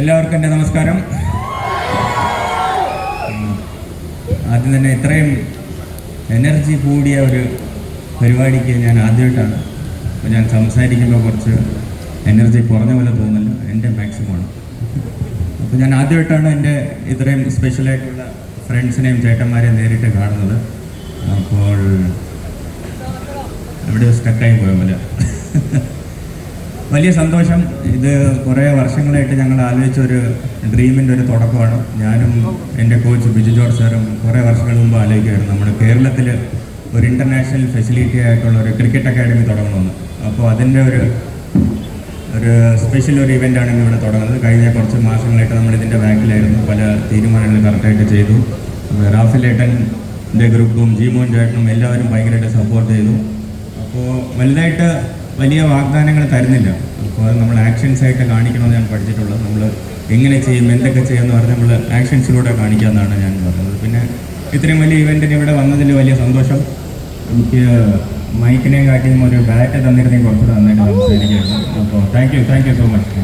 എല്ലാവർക്കും എന്റെ നമസ്കാരം. ആദ്യം തന്നെ ഇത്രയും എനർജി കൂടിയ ഒരു പരിപാടിക്ക് ഞാൻ ആദ്യമായിട്ടാണ്. അപ്പോൾ ഞാൻ സംസാരിക്കുമ്പോൾ കുറച്ച് എനർജി കുറഞ്ഞ പോലെ തോന്നില്ല എന്റെ മാക്സിമമാണ്. അപ്പോൾ ഞാൻ ആദ്യമായിട്ടാണ് എന്റെ ഇത്രയും സ്പെഷ്യലായിട്ടുള്ള ഫ്രണ്ട്സിനെയും ചേട്ടന്മാരെയും നേരിട്ട് കാണുന്നത്. അപ്പോൾ ഇവിടെ സ്റ്റക്കായി പോയ പോലെ. വലിയ സന്തോഷം. ഇത് കുറേ വർഷങ്ങളായിട്ട് ഞങ്ങൾ ആലോചിച്ച ഒരു ഡ്രീമിന്റെ ഒരു തുടക്കമാണ്. ഞാനും എന്റെ കോച്ച് ബിജു ജോർജ് സാറും കുറേ വർഷങ്ങൾ മുമ്പ് ആലോചിക്കുകയായിരുന്നു നമ്മുടെ കേരളത്തിൽ ഒരു ഇന്റർനാഷണൽ ഫെസിലിറ്റി ആയിട്ടുള്ള ഒരു ക്രിക്കറ്റ് അക്കാഡമി തുടങ്ങണമെന്ന്. അപ്പോൾ അതിന്റെ ഒരു ഒരു സ്പെഷ്യൽ ഒരു ഇവന്റാണ് ഇവിടെ തുടങ്ങുന്നത്. കഴിഞ്ഞ കുറച്ച് മാസങ്ങളായിട്ട് നമ്മൾ ഇതിന്റെ ബാക്കിലായിരുന്നു. പല തീരുമാനങ്ങൾ കറക്റ്റായിട്ട് ചെയ്തു. റാഫിലേട്ടന്റെ ഗ്രൂപ്പും ജീമോൻ ചേട്ടനും എല്ലാവരും ഭയങ്കരമായിട്ട് സപ്പോർട്ട് ചെയ്തു. അപ്പോൾ വലുതായിട്ട് വലിയ വാഗ്ദാനങ്ങൾ തരുന്നില്ല. അപ്പോൾ നമ്മൾ ആക്ഷൻസ് ആയിട്ട് കാണിക്കണമെന്ന് ഞാൻ പഠിച്ചിട്ടുള്ളത്. നമ്മൾ എങ്ങനെ ചെയ്യും എന്തൊക്കെ ചെയ്യുമെന്ന് പറഞ്ഞ് നമ്മൾ ആക്ഷൻസിലൂടെ കാണിക്കാമെന്നാണ് ഞാൻ പറഞ്ഞത്. പിന്നെ ഇത്രയും വലിയ ഇവന്റിന് ഇവിടെ വന്നതിൽ വലിയ സന്തോഷം. എനിക്ക് മൈക്കിനെ കാട്ടിയും ഒരു ബാറ്റ് തന്നിരുന്നെങ്കിൽ കുറച്ചുകൂടെ നന്നായിട്ട് സംസാരിക്കായിരുന്നു അപ്പോൾ thank you thank you so much